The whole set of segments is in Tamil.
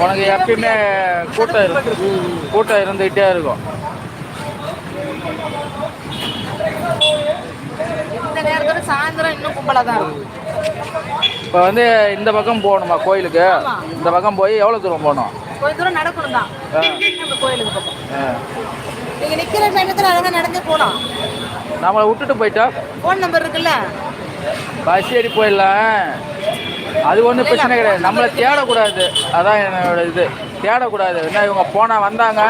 உனக்கு எப்பயுமே கூட்டம் இருக்கும் கூட்டம் இருந்துகிட்டே இருக்கும். இந்த நேரத்தோட சாயந்தரம் இன்னும் கும்பலாக தான் இருக்கும். இப்போ வந்து இந்த பக்கம் போகணுமா கோயிலுக்கு. இந்த பக்கம் போய் எவ்வளோ தூரம் போகணும்? தூரம் நடக்கணும் தான். ஆ. நம்ம கோயிலுக்கு பக்கம் ஆ. நீங்க நிக்கிற நேரத்தில் அழகா நடந்தே போகலாம். நம்மளை விட்டுட்டு போயிட்டா? ஃபோன் நம்பர் இருக்குல்ல? பஸ் ஏறி போயிடலாம். அது ஒன்றும் பிரச்சனை கிடையாது. நம்மளை தேடக்கூடாது. அதான் என்னோட இது. தேடக்கூடாது. என்ன இவங்க போனா வந்தாங்க?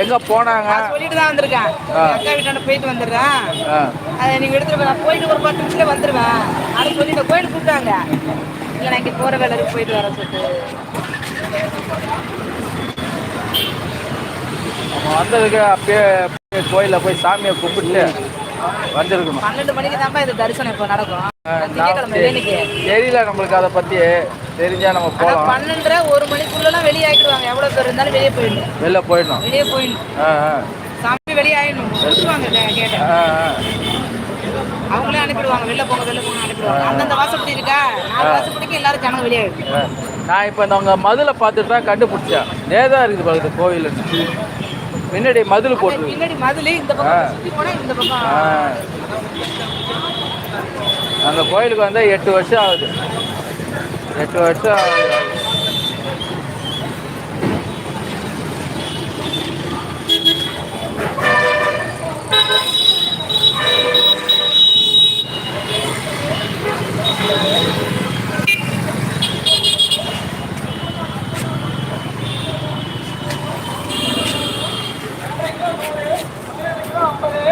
எங்கே போனாங்க? சொல்லிட்டு தான் வந்திருக்கேன். அக்கா வீட்டாண்ட போயிட்டு வந்துடுறேன். அதை நீங்க எடுத்துட்டு நான் போயிட்டு ஒரு பத்து நிமிஷத்துல வந்துடுவேன் அது சொல்லிட்டு கோயிலுக்கு கூப்பிட்டாங்க. இல்லை நான் இங்கே போகிற வேலை இருக்கு, போயிட்டு வரேன் சொல்லிட்டு. நம்ம வந்ததுக்கு அப்பயே கோயிலில் போய் சாமியை கும்பிட்டு வந்திருக்கணும். பன்னெண்டு மணிக்கு தான்ப்பா இது தரிசனம் இப்போ நடக்கும். தெரியல நம்மளுக்கு அதை பற்றி தெரிஞ்சா நம்ம போகலாம் பன்னெண்டரை ஒரு மணிக்குள்ளலாம் வெளியே ஆகிடுவாங்க எவ்வளோ பேர் இருந்தாலும் வெளியே போயிடணும். வெளில போயிடணும். வெளியே போயிடணும். சாமி வெளியே ஆயிடணும். கேட்டேன் ஆ அவங்களே அனுப்பிடுவாங்க. வெளில போங்க வெளில போங்க அனுப்பிடுவாங்க. அந்தந்த வாசப்படி இருக்கா? நாலு வாசப்படிக்கு எல்லாரும் ஜனங்க வெளியே. நான் இப்போ இந்த உங்கள் மதுளை பார்த்துட்டு தான் கண்டுபிடிச்சேன். நேதா இருக்குது பக்கத்து கோவிலுன்னு பின்னாடி மதுள் போட்டு. பின்னாடி மதுளு இந்த ஆ. பக்கம் சுத்தி போனா இந்த பக்கம். அந்த கோயிலுக்கு வந்து எட்டு வருஷம் ஆகுது. எட்டு வருஷம் ஆகுது.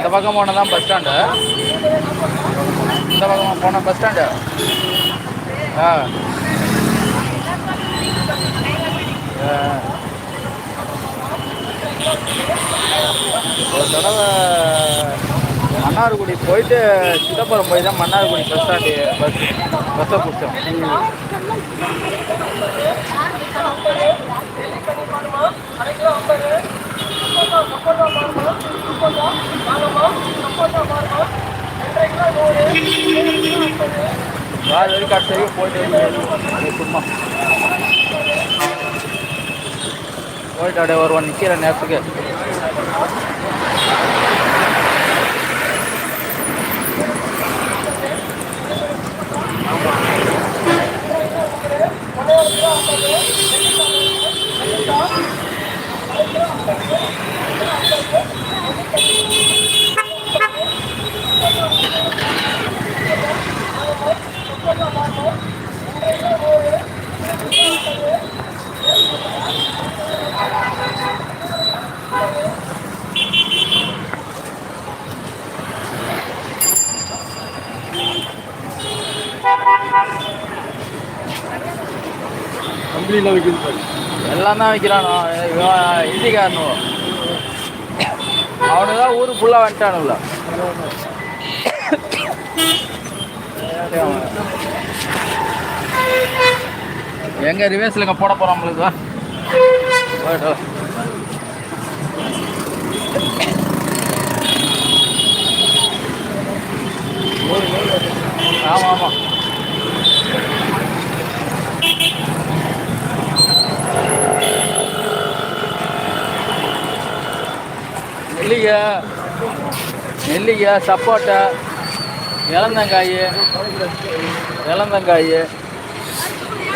இந்த பக்கம் போனால் தான் பஸ் ஸ்டாண்டு இந்த பக்கமாக போனால் பஸ் ஸ்டாண்டு ஆ ஒரு தடவை மன்னார்குடி போயிட்டு சிதம்பரம் போய் தான் மன்னார்குடி பஸ் ஸ்டாண்டு பஸ் பஸ்ஸை பிடிச்சோம் வேறு வரைக்கும் கடைசி வரைக்கும் போயிட்டு வந்து சும்மா போயிட்டு அப்படியே வருவான் நிற்கிற நேரத்துக்கு கம்பெனியில் வைக்கிறது எல்லாமே வைக்கிறானோ இவன் அவனு தான் ஊர் ஃபுல்லாக வந்துட்டானுல்ல. எங்க ரிவேர்ஸில் இங்கே போட போகிறோம் நம்மளுக்கு வா. ஆமாம் ஆமாம் நெல்லிக்காய் நெல்லிக்காய் சப்போட்டா இளந்தங்காய் இளந்தங்காய்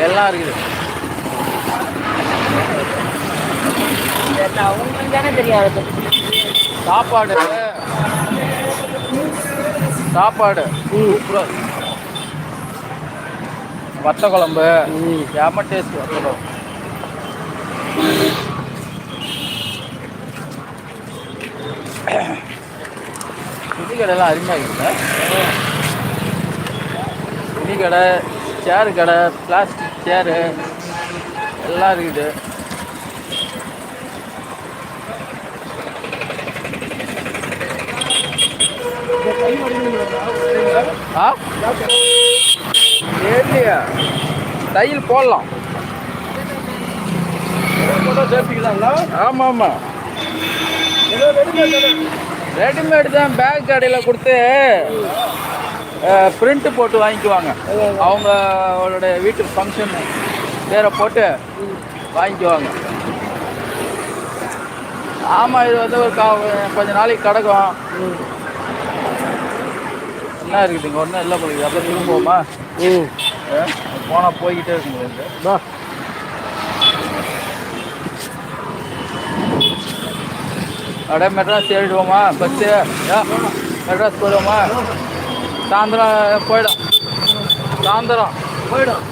எல்லாம் இருக்குது. தெரியாது? சாப்பாடு. சாப்பாடு. சூப்பராக வத்த குழம்பு செம்ம டேஸ்ட் வத்த குழம்பு துணி கடைலாம் அருமையாக இருக்குல்ல துணி கடை சேரு கடை பிளாஸ்டிக் சேரு எல்லாம் இருக்குது. ஆ? தெரியலையா தையல் போடலாம். ஆமாம் ஆமாம் ரெடிமேட் தான் பேக் கடையில் கொடுத்து பிரிண்ட் போட்டு வாங்கிக்குவாங்க. அவங்களோட வீட்டு ஃபங்க்ஷன் பேரை போட்டு வாங்கிக்குவாங்க. ஆமாம் இது வந்து ஒரு கா கொஞ்ச நாளைக்கு கிடக்கும். என்ன இருக்குதுங்க ஒன்றும் இல்லை போகுது அப்படியே திரும்புவோமா? ம். போனால் போய்கிட்டே இருக்குங்க. அப்படியே மெட்ராஸ் ஏறிடுவோமா? பஸ்ஸு மெட்ராஸ் போயிடுவோமா? சாயந்தரம் போயிடும் சாயந்தரம். போயிடும்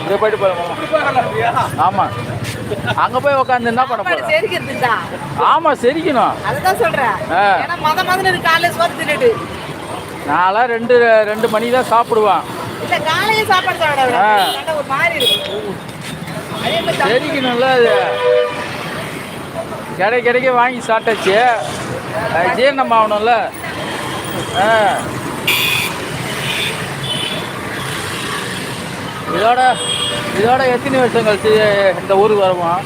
இங்கே போயிட்டு ஆமாம் அங்கே போய் உட்காந்து என்ன பண்ண சாப்பாடு போகிறேன் செரிக்கிறதுதா ஆமாம் செரிக்கணும். அதுதான் சொல்றேன். ஆ. ஏன்னா மத மதம் இருக்கு காலையில சோறு தின்னுட்டு. நான்லாம் ரெண்டு ரெண்டு மணி தான் சாப்பிடுவேன். இல்ல காலையில சாப்பாடு சாப்பிட ஆ. ஒரு மாதிரி இருக்கு அதே மாதிரி சாப்பிட- செரிக்கணும்ல அது. கிடை கிடைக்க வாங்கி சாப்பிட்டாச்சு. ஜீரணம் ஆகணும்ல ஆ. இதோட இதோட எத்தனை வருஷம் கழிச்சு இந்த ஊருக்கு வருவோம்?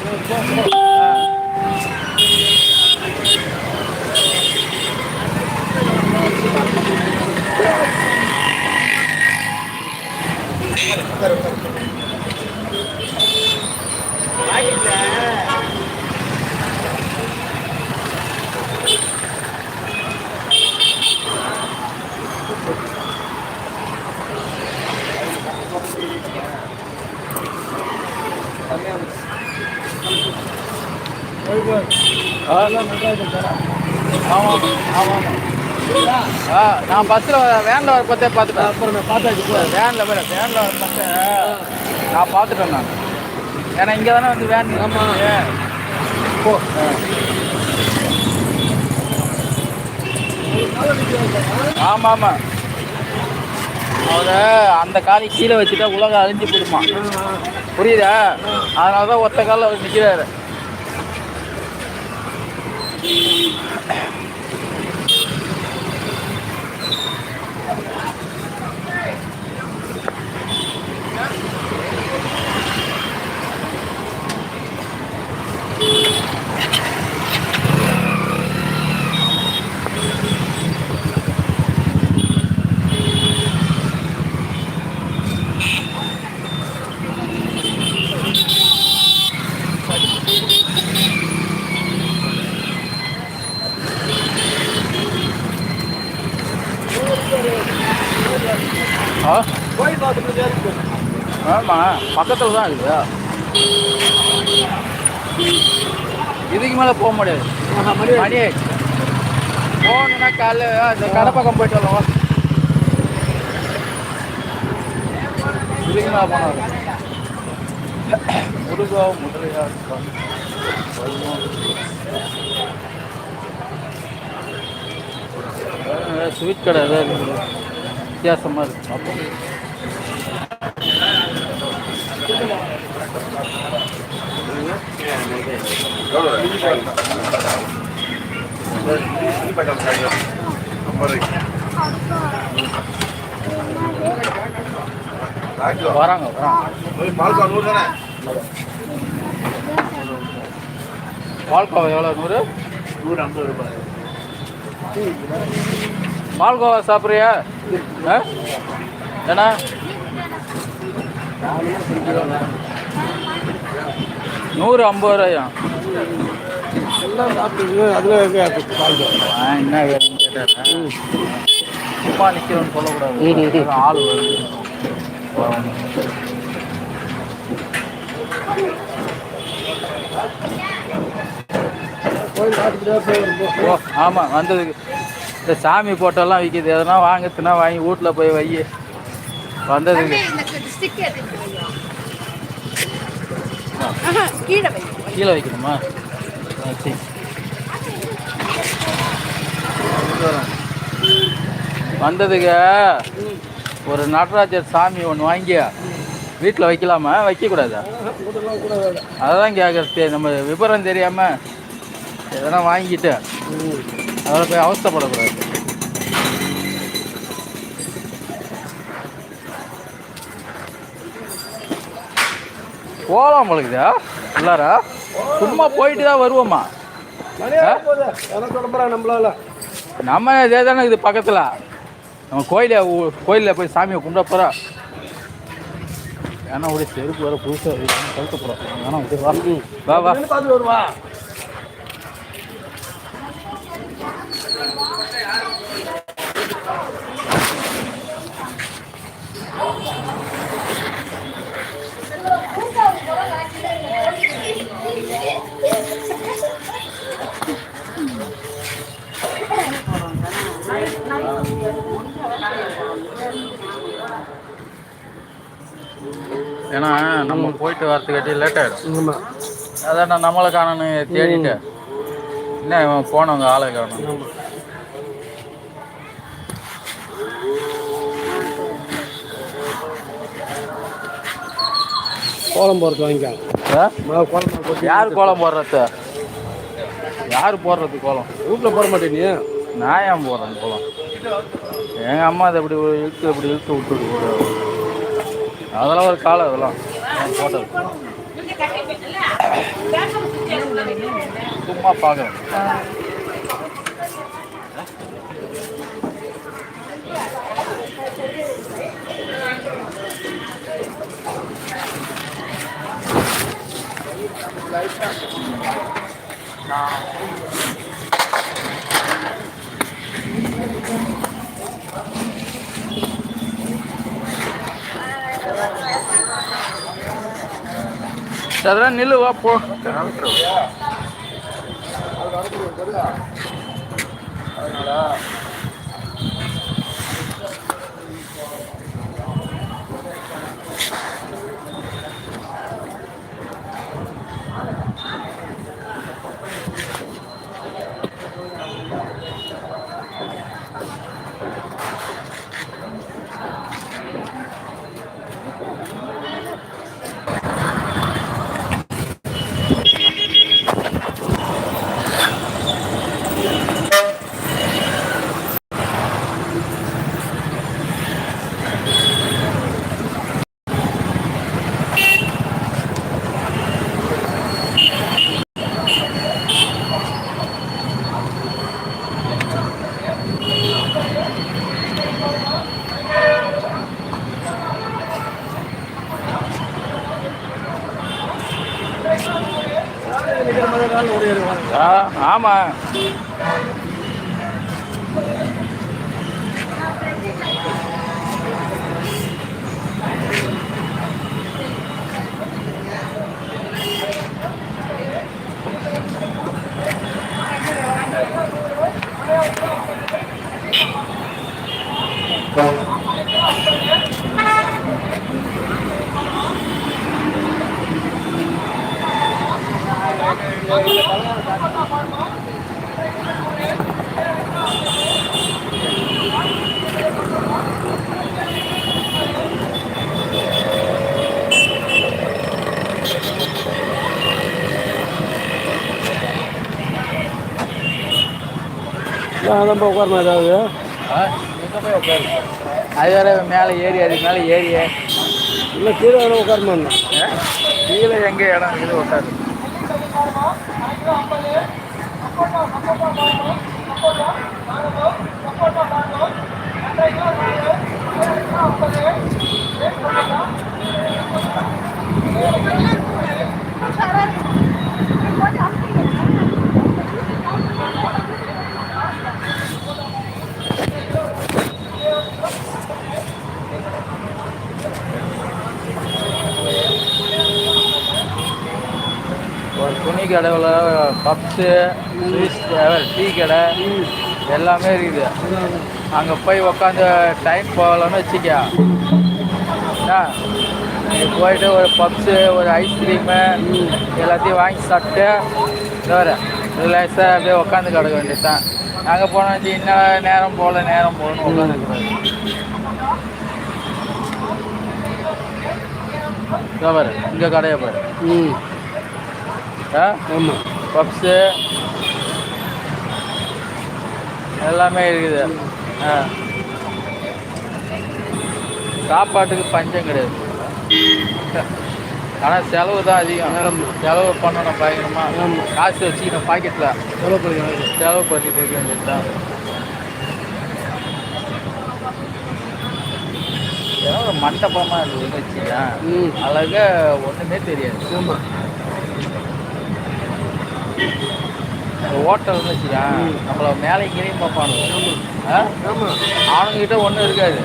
ஆ. ஆமாம் ஆமாம் ஆ நான் பஸ்ஸில் வேனில் வர பார்த்தே பார்த்துட்டேன். அப்புறம் நான் பார்த்தாச்சு வேனில் போய் வேனில் வர பார்த்தேன் நான் பார்த்துட்டேன் நான். ஏன்னா இங்கே தானே வந்து வேன் ஆமாம். போ. ஆமாம் ஆமாம் அவரை அந்த காலை கீழே வச்சுட்டா உலகம் அழிஞ்சு போயிடுமா? புரியுதா? அதனால தான் ஒத்த காலில் அவர் நிற்கிறாரு Yeah. ஆமாம் பக்கத்தில் தான் இருக்குது. இதுக்கு மேலே போக முடியாது. மணி ஆயிடுச்சு. போகணுன்னா காலைல அந்த கடை பக்கம் போயிட்டு வரலாம் இதுக்கு மேலே போனாரு முருகா முதலையா ஸ்வீட் கடை ஏதாவது வித்தியாசமாக இருக்கு. அப்போ வராங்க வராங்க. பால்கோவா எவ்வளோ நூறு? நூறு ஐம்பது ரூபாய் பால்கோவா சாப்பிட்றியா? ஆ? ஏண்ணா நூறு ஐம்பது ரூபாயா? எல்லாம் சாப்பிட்டு அதில் என்ன வேணும்னு கேட்டேன் சும்மா நிற்கிறோன்னு சொல்லக்கூடாது. ஆள் வருது. போய் ஆமாம் வந்ததுக்கு. இந்த சாமி போட்டோலாம் விற்கிது எதனா வாங்குச்சுன்னா வாங்கி வீட்டில் போய் வை வந்ததுக்கு கீழே வைக்கணுமா? சரி. வந்ததுக்கு ஒரு நடராஜர் சாமி ஒன்று வாங்கி வீட்டில் வைக்கலாமா? வைக்கக்கூடாதா? அதான் கேட்குறது நம்ம விவரம் தெரியாமல் எதனா வாங்கிட்டு அதில் போய் அவஸ்தைப்படக்கூடாது. போகலாம் பொழுதுதா உள்ளாரா? சும்மா போயிட்டு தான் வருவோமா? நம்மளால. நம்ம இதே தானே இது பக்கத்தில். நம்ம கோயில கோயிலில் போய் சாமியை கும்பிட போகிறோம் ஏன்னா ஒரு செருப்பு வர புதுசாக கழுத்த போகிறோம் விட்டு வா. வா ஏன்னா நம்ம போயிட்டு வரதுக்காட்டி லேட் ஆகிடும் அதான் நம்மளை காணன்னு தேடிட்டு. என்ன இவன் போனவங்க ஆளை காணும் கோலம் போகிறது வாங்கிக்கலாம். யார் கோலம் போடுறது? யார் போடுறது கோலம்? வீட்டில் போட மாட்டேன் நீ. நான் ஏன் போடுறேன் கோலம்? எங்கள் அம்மா அதை இப்படி இழுத்து இப்படி இழுத்து விட்டுட்டு போகுது. அதெல்லாம் ஒரு காலம் அதெல்லாம். நான் போட்டது. சும்மா பார்க்குறேன் அதெல்லாம் நில்லு வா போ. நிற்கிற ஆமாம் நான் தான் உட்காரணும் ஏதாவது? அது வேற மேலே ஏறி அதுக்கு மேலே ஏறியே. இல்லை கீழே வேணும் உட்காரணும். கீழே எங்கே இடம் இருக்குது உட்காரு. సపోటా బాగా సపోటా బాగా సపోటా బాగా ஸ்வீட்ஸ் டீ கடை எல்லாமே இருக்குது. அங்கே போய் உக்காந்து டைம் போகலன்னு வச்சுக்க. என்ன நீ போயிட்டு ஒரு பப்ஸு ஒரு ஐஸ்கிரீமு எல்லாத்தையும் வாங்கி சாப்பிட்டு வேறு ரிலாக்ஸாக அப்படியே உட்காந்து கிடக்க வேண்டியது தான் அங்கே போனால் வச்சு இன்னும் நேரம் போகல நேரம் போகணும்னு உட்காந்துருக்கூடாது பாரு இங்கே கடையை பாரு. ம். ஆ? ஆமாம் பப்ஸு. எல்லாமே இருக்குது. ஆ. சாப்பாட்டுக்கு பஞ்சம் கிடையாது. ஆனால் செலவு தான் அதிகம். செலவு பண்ணணும் பயங்கரமாக. காசு வச்சுக்கணும் பாக்கெட்டில் எவ்வளோ படிக்கிறாங்க செலவு பண்ணிட்டு இருக்க வேண்டியது தான் ஏதோ ஒரு மண்டபமாக இருக்குதுன்னு வச்சுக்கேன் ம். அழகா ஒன்றுமே தெரியாது. ஆமாம் ஹோட்டல்னு வச்சுக்கேன் நம்மள மேலே கீழையும் பார்ப்பானுங்க. அவனுங்கிட்ட ஒன்றும் இருக்காது.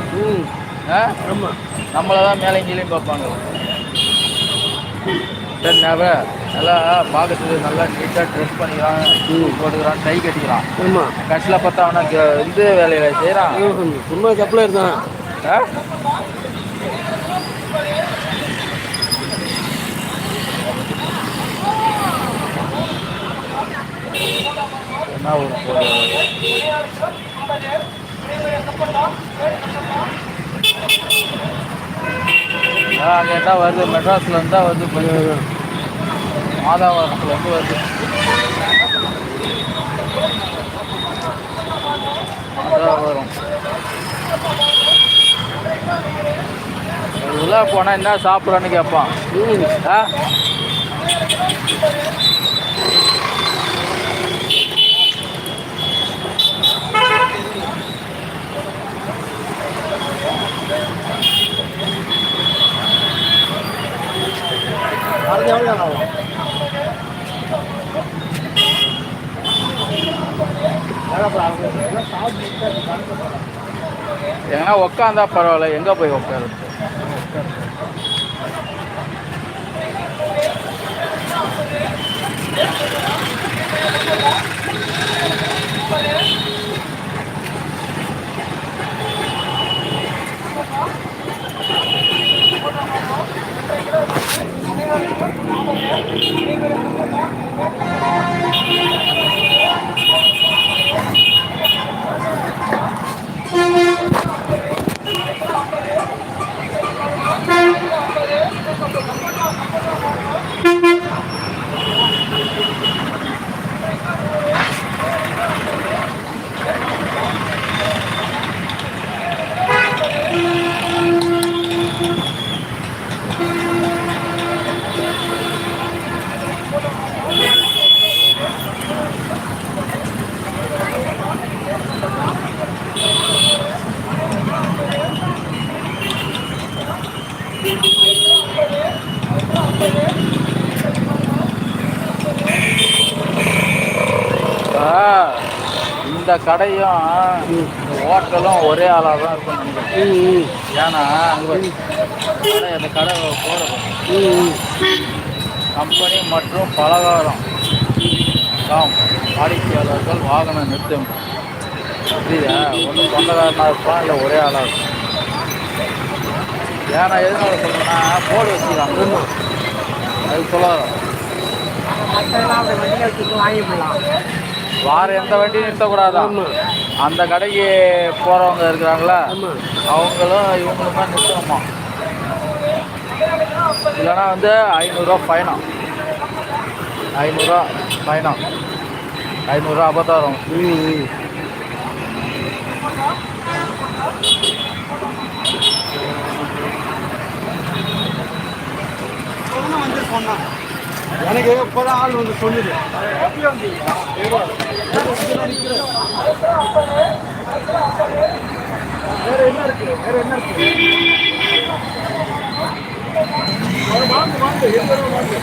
நம்மளை தான் மேலே கீழையும் பார்ப்பாங்க சரி நான் நல்லா பார்க்கறதுக்கு நல்லா நீட்டாக ட்ரெஸ் பண்ணிக்கிறான் போட்டுக்கிறான் டை கட்டிக்கிறான். கடைசியில் பார்த்தா அவனுக்கு இந்த வேலையில செய்கிறான் சும்மா சப்ளையர் தான். என்ன ஒரு அங்கே தான் வருது மெட்ராஸ்லேருந்து தான் வருது கொஞ்சம் மாதாவரத்துல வருது அதான் வரும் போனால் என்ன சாப்பிட்றேன்னு கேட்பான். ஆ? அது எவ்வளோ ஆகும் எங்கன்னா உக்காந்தா பரவாயில்ல. எங்கே போய் உட்காரு Thank you. இந்த கடையும் ஹோட்டலும் ஒரே ஆளாக தான் இருக்கும் நினைக்கிறேன். ஏன்னா அங்கே கடை அந்த கடை போடுறது கம்பெனி மற்றும் பலகாரம். தாம் வாடிக்கையாளர்கள் வாகனம் நிறுத்தம். புரியுதா ஒன்றும் சொந்தக்காரனாக இருப்பான் இல்லை ஒரே ஆளாக இருக்கும் ஏன்னா எதனால சொல்றேன்னா போர்டு வச்சுக்கலாம் அது சொல்லாதான் வாங்கி போடலாம் வார எந்த வண்டியும் நிறுத்தக்கூடாதான் அந்த கடைக்கு போகிறவங்க இருக்கிறாங்களா? அவங்களும் இவங்களுமே நிறுத்தணுமா? இல்லைன்னா வந்து ஐநூறுரூவா ஃபைனம் ஐநூறுரூவா ஃபைனம் ஐநூறுரூவா அபத்தாரம். சொன்னான் எனக்கு இப்போதான் ஆள் வந்து சொல்லுது வேற என்ன இருக்கு? வேற என்ன இருக்கு? வாங்க வாங்க எங்க வாங்க.